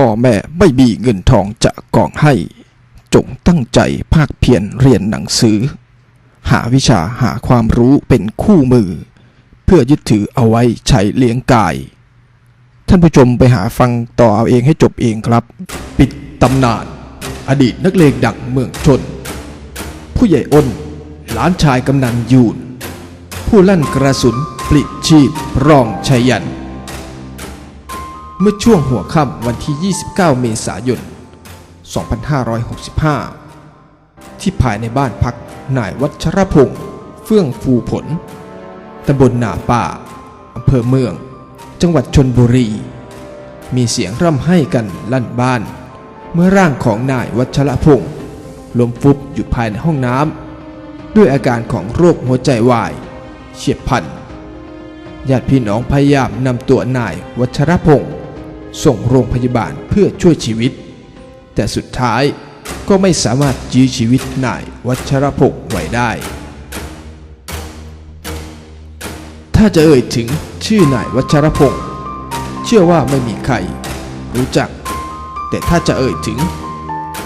พ่อแม่ไม่มีเงินทองจะกองให้ จงตั้งใจภาคเพียรเรียนหนังสือ หาวิชาหาความรู้เป็นคู่มือ เพื่อยึดถือเอาไว้ใช้เลี้ยงกาย ท่านผู้ชมไปหาฟังต่อเอาเองให้จบเองครับ ปิดตำนาน อดีตนักเลงดังเมืองชน ผู้ใหญ่อ้นหลานชายกำนันยูน ผู้ลั่นกระสุนปลิดชีพรองชัยยัน เมื่อช่วงหัวค่ำวันที่ 29 เมษายน 2565 ที่ภายในบ้านพักนายวัชรพงษ์เฟื่องฟูผล ตำบลนาป่า อำเภอเมือง จังหวัดชนบุรี มีเสียงร่ำไห้กันลั่นบ้าน เมื่อร่างของนายวัชรพงษ์ล้มฟุบอยู่ภายในห้องน้ำด้วยอาการของโรคหัวใจวายเฉียบพลันญาติพี่น้องพยายามนำตัวนายวัชรพงษ์ ส่งโรงพยาบาลเพื่อช่วยชีวิต แต่สุดท้ายก็ไม่สามารถยื้อชีวิตนายวัชรพงษ์ไว้ได้ ถ้าจะเอ่ยถึงชื่อนายวัชรพงษ์เชื่อว่าไม่มีใครรู้จัก แต่ถ้าจะเอ่ยถึง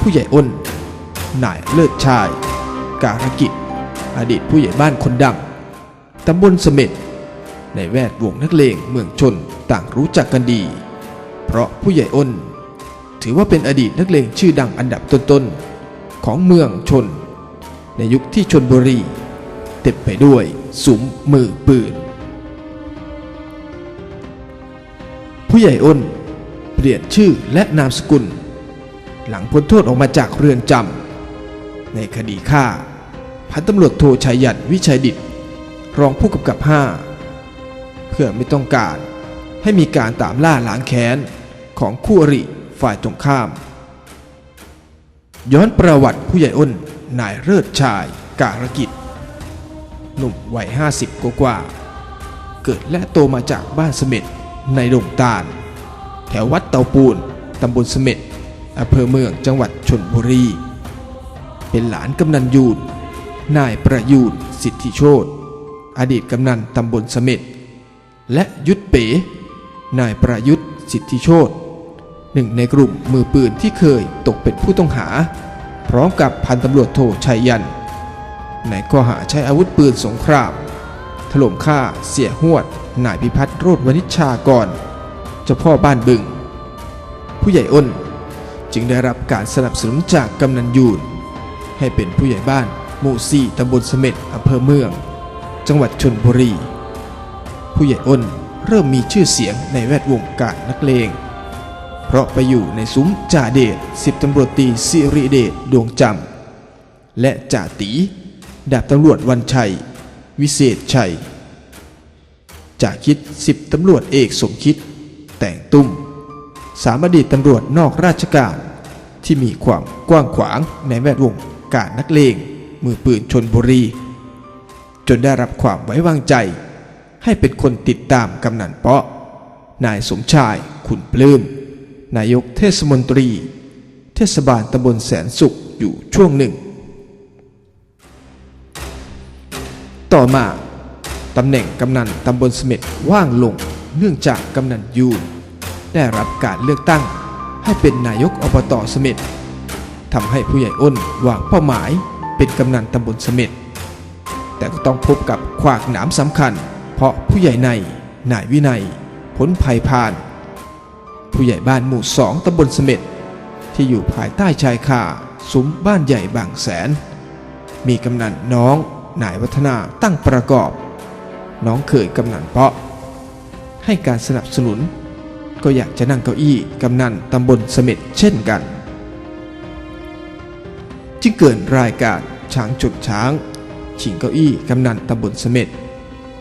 ผู้ใหญ่อ้นนายเลิศชาย การกิจ อดีตผู้ใหญ่บ้านคนดังตำบลเสม็ดในแวดวงนักเลงเมืองชนต่างรู้จักกันดี เพราะผู้ใหญ่อ้น ถือว่าเป็นอดีตนักเลงชื่อดังอันดับต้นๆ ของเมืองชน ในยุคที่ชนบุรีเต็มไปด้วยสุมมือปืน ผู้ใหญ่อ้นเปลี่ยนชื่อและนามสกุล หลังพ้นโทษออกมาจากเรือนจำในคดีฆ่า พันตำรวจโทชัยยันวิชัยดิตรองผู้กำกับ 5 เพื่อไม่ต้องการให้มีการตามล่าล้างแค้น ของคู่อริฝ่ายตรงข้าม ย้อนประวัติผู้ใหญ่อ้นนายเลิศชาย การกิจ หนุ่มวัย 50 กว่าๆเกิดและโตมาจากบ้านเสม็ดในดงตาล แถววัดเตาปูน ตำบลเสม็ดอำเภอเมืองจังหวัดชนบุรี เป็นหลานกำนันยูน นายประยูนสิทธิโชตอดีตกำนันตำบลเสม็ดและยุทธเป๋ นายประยุทธ์สิทธิโชต หนึ่งในกลุ่มมือปืนที่เคยตกเป็นผู้ต้องหา พร้อมกับพันตำรวจโทชัยยัน ในข้อหาใช้อาวุธปืนสงคราม ถล่มฆ่าเสียหวด นายพิพัฒน์โรธวณิชชากรเจ้าพ่อบ้านบึง ผู้ใหญ่อ้นจึงได้รับการสนับสนุนจากกำนันยูน ให้เป็นผู้ใหญ่บ้านหมู่สี่ตำบลเสม็ดอำเภอเมือง จังหวัดชนบุรี ผู้ใหญ่อ้นเริ่มมีชื่อเสียงในแวดวงการนักเลง เพราะไปอยู่ในซุ้มจ่าเดชสิบตำรวจตีสิริเดชดวงจำและจ่าตีดาบตำรวจวันชัย วิเศษชัยจ่าคิดสิบตำรวจเอกสมคิด แต่งตุ้ม สามอดีตตำรวจนอกราชการที่มีความกว้างขวางในแวดวงการนักเลงมือปืนชนบุรี จนได้รับความไว้วางใจ ให้เป็นคนติดตามกำนันเปาะ นายสมชายขุนปลื้ม นายกเทศมนตรี เทศบาลตำบลแสนสุขอยู่ช่วงหนึ่ง ต่อมาตำแหน่งกำนันตำบลสม็ดว่างลงเนื่องจากกำนันยูนได้รับการเลือกตั้งให้เป็นนายกอบตสม็ดทำให้ผู้ใหญ่อ้นวางเป้าหมายเป็นกำนันตำบลสม็ดแต่ก็ต้องพบกับขวากหนามสำคัญ เพราะผู้ใหญ่ในนายวินัยพ้นภัยพาน ผู้ใหญ่บ้านหมู่สองตำบลเสม็ดที่อยู่ภายใต้ชายคาซุ้มบ้านใหญ่บางแสน มีกำนันน้องนายวัฒนาตั้งประกอบ น้องเขยกำนันเปาะ ให้การสนับสนุน ก็อยากจะนั่งเก้าอี้กำนันตำบลเสม็ดเช่นกัน จึงเกิดรายการช้างจุดช้างชิงเก้าอี้กำนันตำบลเสม็ด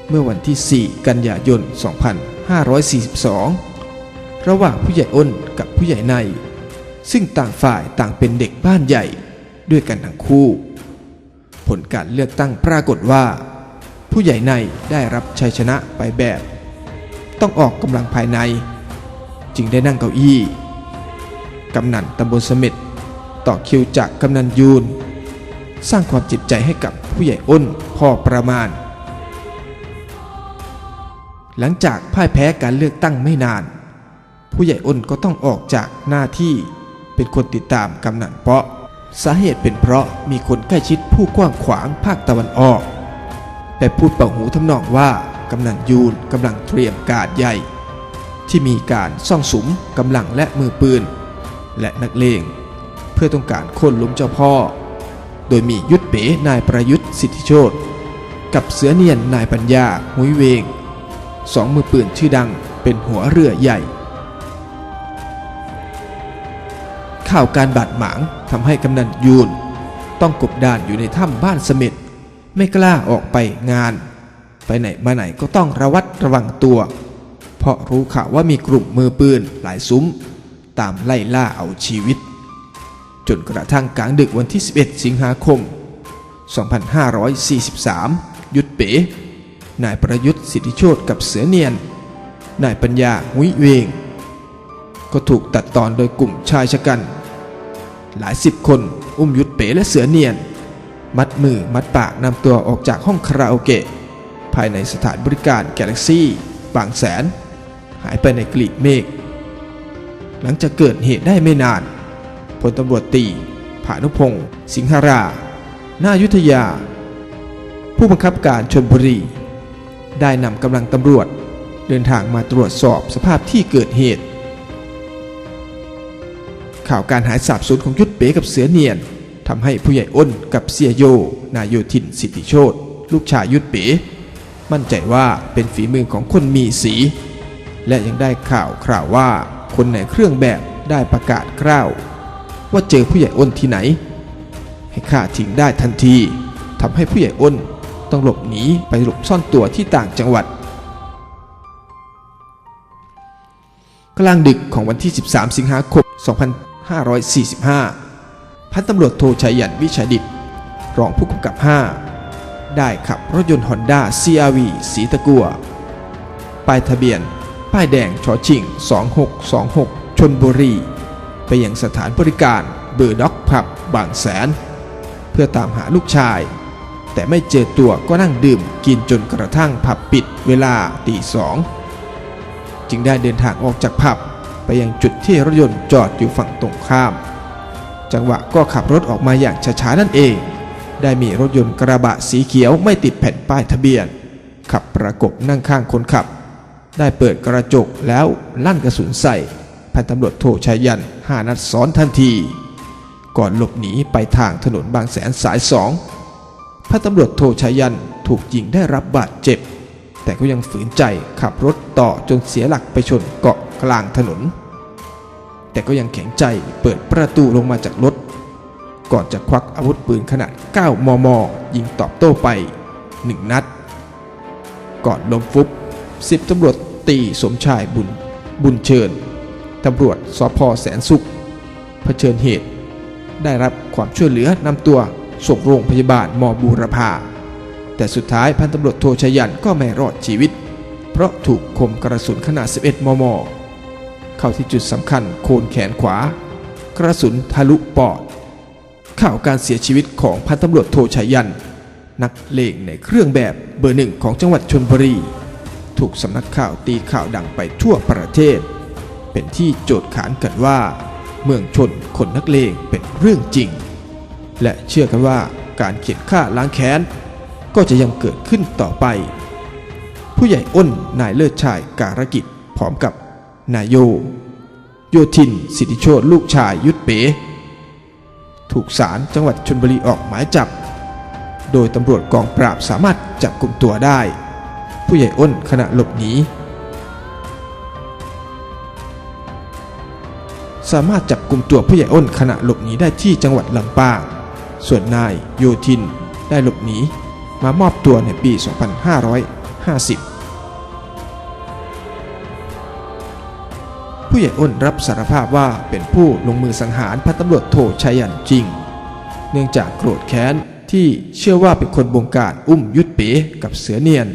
เมื่อวันที่ 4 กันยายน 2542 ระหว่างผู้ใหญ่อ้นกับผู้ใหญ่ใน ซึ่งต่างฝ่ายต่างเป็นเด็กบ้านใหญ่ด้วยกันทั้งคู่ ผลการเลือกตั้งปรากฏว่า ผู้ใหญ่ในได้รับชัยชนะไปแบบ ต้องออกกำลังภายใน จึงได้นั่งเก้าอี้กำนันตำบลเสม็ดต่อคิวจากกำนันยูน สร้างความจิตใจให้กับผู้ใหญ่อ้นพอประมาณ หลังจากพ่ายแพ้การเลือกตั้งไม่นาน ผู้ใหญ่อ้นก็ต้องออกจากหน้าที่ เป็นคนติดตามกำนันเปาะ สาเหตุเป็นเพราะมีคนใกล้ชิดผู้กว้างขวางภาคตะวันออกแต่พูดเป่าหูทำนองว่ากำนันยูนกำลังเตรียมการใหญ่ ที่มีการซ่องสุมกำลังและมือปืน และนักเลงเพื่อต้องการค่นล้มเจ้าพ่อ โดยมียุทธเป๋นายประยุทธ์สิทธิโชตกับเสือเนียนนายปัญญาหุยเวงสองมือปืนชื่อดังเป็นหัวเรือใหญ่ ข่าวการบาดหมางทำให้กำนันยูน ต้องกบดานอยู่ในถ้ำบ้านเสม็ดไม่กล้าออกไปงาน ไปไหนมาไหนก็ต้องระวัดระวังตัว เพราะรู้ข่าวว่ามีกลุ่มมือปืนหลายซุ้ม ตามไล่ล่าเอาชีวิต จนกระทั่งกลางดึกวันที่ 11 สิงหาคม 2543 ยุดเป๋ นายประยุทธ์สิทธิโชตกับเสือเนียน นายปัญญาหุยเวง ก็ถูกตัดตอนโดยกลุ่มชายชะกัน หลายสิบคน อุ้มยุดเป๋และเสือเนียน มัดมือมัดปากนำตัวออกจากห้องคาราโอเกะ ภายในสถานบริการกาแล็กซี่ บางแสน หายไปในกลีบเมฆหลังจากเกิดเหตุได้ไม่นานพลตำรวจตีผานุพงศ์สิงหรา หน้ายุทธยา ผู้บังคับการชนบุรี ได้นำกำลังตำรวจ เดินทางมาตรวจสอบสภาพที่เกิดเหตุ ข่าวการหายสาบสูญของยุทธเป๋กับเสือเนียนทำให้ผู้ใหญ่อ้นกับเสียโย นายโยทินสิทธิโชตลูกชายยุทธเป๋มั่นใจว่าเป็นฝีมือของคนมีสี และยังได้ข่าวคราวว่าคนในเครื่องแบบได้ประกาศกล้าว ว่าเจอผู้ใหญ่อ้นที่ไหน ให้ฆ่าทิ้งได้ทันทีทำให้ผู้ใหญ่อ้นต้องหลบหนีไปหลบซ่อนตัวที่ต่างจังหวัด กลางดึกของวันที่ 13 สิงหาคม 2545 พันตำรวจโทชัยยันวิชัยดิตรองผู้กำกับ 5 ได้ขับรถยนต์ฮอนด้า CRV สีตะกัวป้ายทะเบียน ป้ายแดงชอชิง 2626 ชนบุรี ไปยังสถานบริการเบอร์ด็อกผับบางแสน เพื่อตามหาลูกชาย แต่ไม่เจอตัวก็นั่งดื่มกินจนกระทั่งผับปิดเวลาตีสองจึงได้เดินทางออกจากผับ ไปยังจุดที่รถยนต์จอดอยู่ฝั่งตรงข้าม จังหวะก็ขับรถออกมาอย่างช้าๆนั่นเอง ได้มีรถยนต์กระบะสีเขียวไม่ติดแผ่นป้ายทะเบียน ขับประกบนั่งข้างคนขับ ได้เปิดกระจกแล้วลั่นกระสุนใส่พันตำรวจโทชัยยันห้านัดซ้อนทันที ก่อนหลบหนีไปทางถนนบางแสนสายสองพันตำรวจโทชัยยันถูกยิงได้รับบาดเจ็บ แต่ก็ยังฝืนใจขับรถต่อจนเสียหลักไปชนเกาะ กลางถนน แต่ก็ยังแข็งใจเปิดประตูลงมาจากรถ ก่อนจะควักอาวุธปืนขนาด 9 มม ยิงตอบโต้ไป 1 นัด ก่อนล้มฟุบสิบตำรวจตีสมชายบุญบุญเชิญตำรวจสพแสนสุขเผชิญเหตุ ได้รับความช่วยเหลือนำตัวส่งโรงพยาบาลมอบูรพาแต่สุดท้ายพันตำรวจโทชยันก็ไม่รอดชีวิต เพราะถูกคมกระสุนขนาด 11 มม เข้าที่จุดสำคัญโคนแขนขวา กระสุนทะลุปอด ข่าวการเสียชีวิตของพันตำรวจโทชัยยัน นักเลงในเครื่องแบบเบอร์หนึ่งของจังหวัดชนบุรี ถูกสำนักข่าวตีข่าวดังไปทั่วประเทศ เป็นที่โจทย์ขานกันว่า เมืองชนคนนักเลงเป็นเรื่องจริง และเชื่อกันว่าการเขียนฆ่าล้างแค้น ก็จะยังเกิดขึ้นต่อไป ผู้ใหญ่อ้นนายเลิศชายการกิจพร้อมกับ นายโย โยทิน สิทธิโชตลูกชายยุทธเป๋ ถูกศาลจังหวัดชนบุรีออกหมายจับ โดยตำรวจกองปราบสามารถจับกลุ่มตัวได้ ผู้ใหญ่อ้นขณะหลบหนีสามารถจับกลุ่มตัวผู้ใหญ่อ้นขณะหลบหนีได้ที่จังหวัดลำปาง ส่วนนายโยทินได้หลบหนีมามอบตัวในปี 2550 ผู้ใหญ่อ้นรับสารภาพว่าเป็นผู้ลงมือสังหารพันตำรวจโทชัยยันจริง เนื่องจากโกรธแค้นที่เชื่อว่าเป็นคนบงการอุ้มยุทธเป๋กับเสือเนียน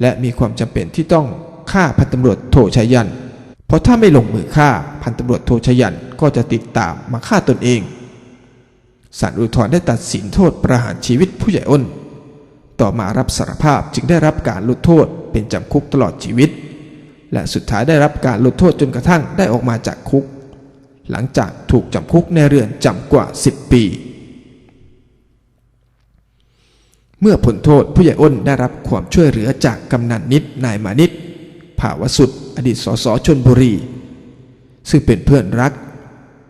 และมีความจำเป็นที่ต้องฆ่าพันตำรวจโทชัยยัน เพราะถ้าไม่ลงมือฆ่าพันตำรวจโทชัยยันก็จะติดตามมาฆ่าตนเองศาลอุทธรณ์ได้ตัดสินโทษประหารชีวิตผู้ใหญ่อ้น ต่อมารับสารภาพจึงได้รับการลดโทษเป็นจำคุกตลอดชีวิต และสุดท้ายได้รับการลดโทษจนกระทั่งได้ออกมาจากคุก หลังจากถูกจำคุกในเรือนจำกว่า 10 ปี เมื่อพ้นโทษผู้ใหญ่อ้นได้รับความช่วยเหลือจากกำนันนิดนายมานิดภาวสุดอดีตสสชนบุรี ซึ่งเป็นเพื่อนรัก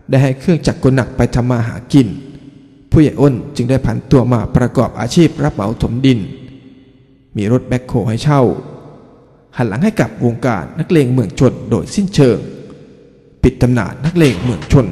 ได้ให้เครื่องจักรกลหนักไปทำมาหากิน ผู้ใหญ่อ้นจึงได้ผันตัวมาประกอบอาชีพรับเหมาถมดิน มีรถแบ็คโฮให้เช่า หันหลังให้กับวงการนักเลงเมืองชนโดยสิ้นเชิง ปิดตำนานนักเลงเมืองชน